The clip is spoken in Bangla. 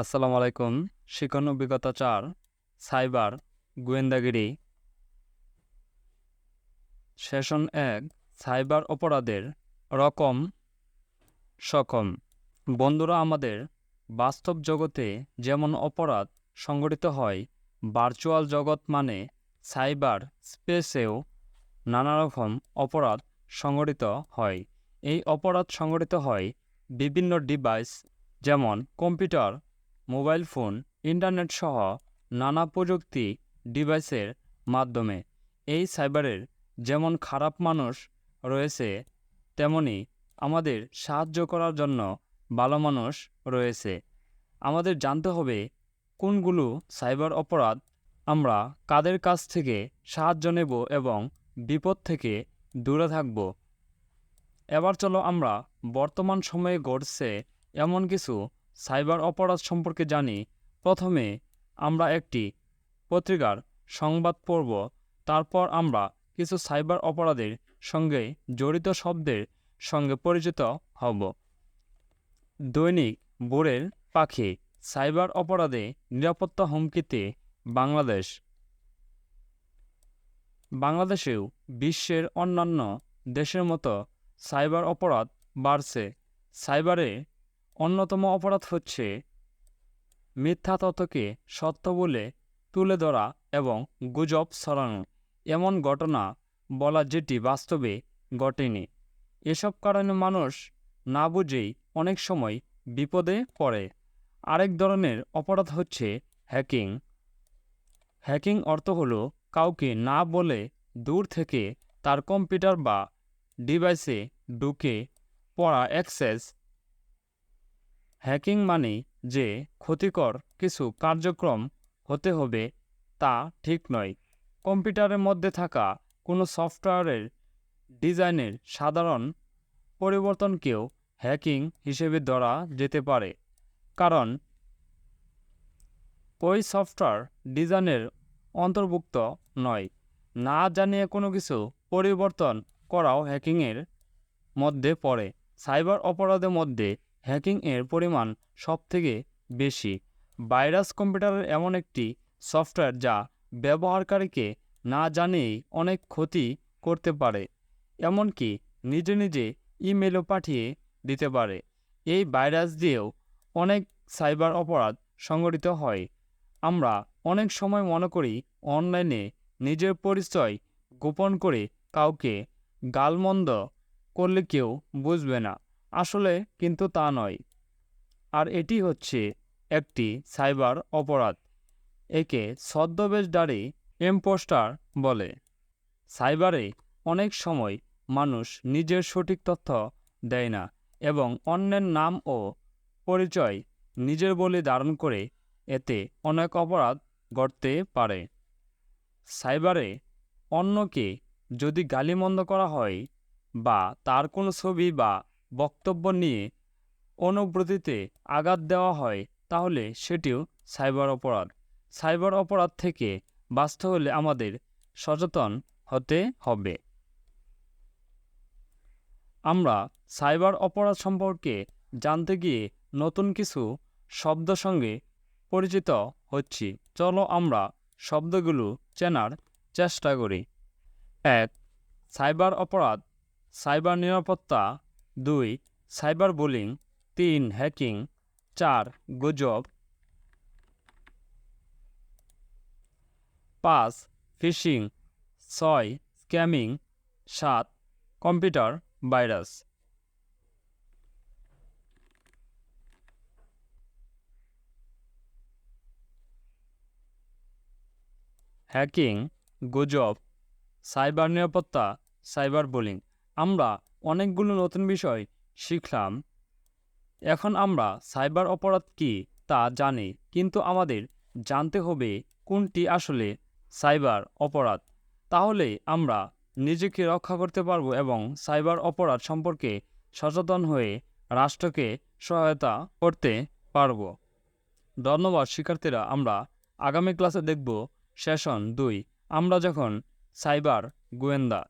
আসসালামু আলাইকুম। শিক্ষণ অভিজ্ঞতা চার, সাইবার, গোয়েন্দাগিরি। সেশন এক, সাইবার অপরাধের রকম সকম বন্ধুরা, আমাদের বাস্তব জগতে যেমন অপরাধ সংগঠিত হয় ভার্চুয়াল জগৎ মানে সাইবার স্পেসেও নানা রকম অপরাধ সংগঠিত হয়। এই অপরাধ সংগঠিত হয় বিভিন্ন ডিভাইস যেমন কম্পিউটার মোবাইল ফোন, ইন্টারনেট সহ নানা প্রযুক্তি ডিভাইসের মাধ্যমে এই সাইবারের যেমন খারাপ মানুষ রয়েছে, তেমনি আমাদের সাহায্য করার জন্য ভালো মানুষ রয়েছে। আমাদের জানতে হবে কোনগুলো সাইবার অপরাধ আমরা কাদের কাছ থেকে সাহায্য নেব এবং বিপদ থেকে দূরে থাকব। এবার চলো আমরা বর্তমান সময়ে ঘটছে এমন কিছু সাইবার অপরাধ সম্পর্কে জানি, প্রথমে আমরা একটি পত্রিকার সংবাদ পড়ব, তারপর আমরা কিছু সাইবার অপরাধের সঙ্গে জড়িত শব্দের সঙ্গে পরিচিত হব। দৈনিক বোরের পাখি, সাইবার অপরাধে নিরাপত্তা হুমকিতে বাংলাদেশ। বাংলাদেশেও বিশ্বের অন্যান্য দেশের মতো সাইবার অপরাধ বাড়ছে। সাইবারে অন্যতম অপরাধ হচ্ছে মিথ্যা তথ্যকে সত্য বলে তুলে ধরা এবং গুজব ছড়ানো। এমন ঘটনা বলা যেটি বাস্তবে ঘটেনি। এসব কারণে মানুষ না বুঝেই অনেক সময় বিপদে পড়ে। আরেক ধরনের অপরাধ হচ্ছে হ্যাকিং। হ্যাকিং অর্থ হল কাউকে না বলে দূর থেকে তার কম্পিউটার বা ডিভাইসে ঢুকে পড়া অ্যাক্সেস হ্যাকিং মানে যে ক্ষতিকর কিছু কার্যক্রম হতে হবে তা ঠিক নয়। কম্পিউটারের মধ্যে থাকা কোনো সফটওয়্যারের ডিজাইনের সাধারণ পরিবর্তনকেও হ্যাকিং হিসেবে ধরা যেতে পারে, কারণ ওই সফটওয়্যার ডিজাইনের অন্তর্ভুক্ত নয়। না জানিয়ে কোনো কিছু পরিবর্তন করাও হ্যাকিংয়ের মধ্যে পড়ে। সাইবার অপরাধের মধ্যে হ্যাকিং এর পরিমাণ সবথেকে বেশি। ভাইরাস কম্পিউটারের এমন একটি সফটওয়্যার যা ব্যবহারকারীকে না জানিয়েই অনেক ক্ষতি করতে পারে, এমনকি নিজে নিজে ইমেলও পাঠিয়ে দিতে পারে। এই ভাইরাস দিয়েও অনেক সাইবার অপরাধ সংগঠিত হয়। আমরা অনেক সময় মনে করি অনলাইনে নিজের পরিচয় গোপন করে কাউকে গালমন্দ করলে কেউ বুঝবে না। আসলে কিন্তু তা নয়। আর এটি হচ্ছে একটি সাইবার অপরাধ, একে ছদ্মবেশধারী ইম্পোস্টার বলে। সাইবারে অনেক সময় মানুষ নিজের সঠিক তথ্য দেয় না এবং অন্যের নাম ও পরিচয় নিজের বলে ধারণ করে এতে অনেক অপরাধ ঘটতে পারে। সাইবারে অন্যকে যদি গালিমন্দ করা হয় বা তার কোনো ছবি বা বক্তব্য নিয়ে অনুব্রতিতে আঘাত দেওয়া হয়, তাহলে সেটিও সাইবার অপরাধ। সাইবার অপরাধ থেকে বাঁচতে হলে আমাদের সচেতন হতে হবে। আমরা সাইবার অপরাধ সম্পর্কে জানতে গিয়ে নতুন কিছু শব্দ সঙ্গে পরিচিত হচ্ছি। চলো আমরা শব্দগুলো চেনার চেষ্টা করি। এক, সাইবার অপরাধ, সাইবার নিরাপত্তা দুই, সাইবার বুলিং, তিন, হ্যাকিং, চার, গুজব। পাঁচ, ফিশিং, ছয়, স্ক্যামিং, সাত, কম্পিউটার ভাইরাস। হ্যাকিং, গুজব, সাইবার নিরাপত্তা, সাইবার বুলিং। আমরা অনেকগুলো নতুন বিষয় শিখলাম। এখন আমরা সাইবার অপরাধ কী তা জানি, কিন্তু আমাদের জানতে হবে কোনটি আসলে সাইবার অপরাধ। তাহলে আমরা নিজেকে রক্ষা করতে পারব এবং সাইবার অপরাধ সম্পর্কে সচেতন হয়ে রাষ্ট্রকে সহায়তা করতে পারব। ধন্যবাদ, শিক্ষার্থীরা। আমরা আগামী ক্লাসে দেখব সেশন দুই। আমরা যখন সাইবার গোয়েন্দা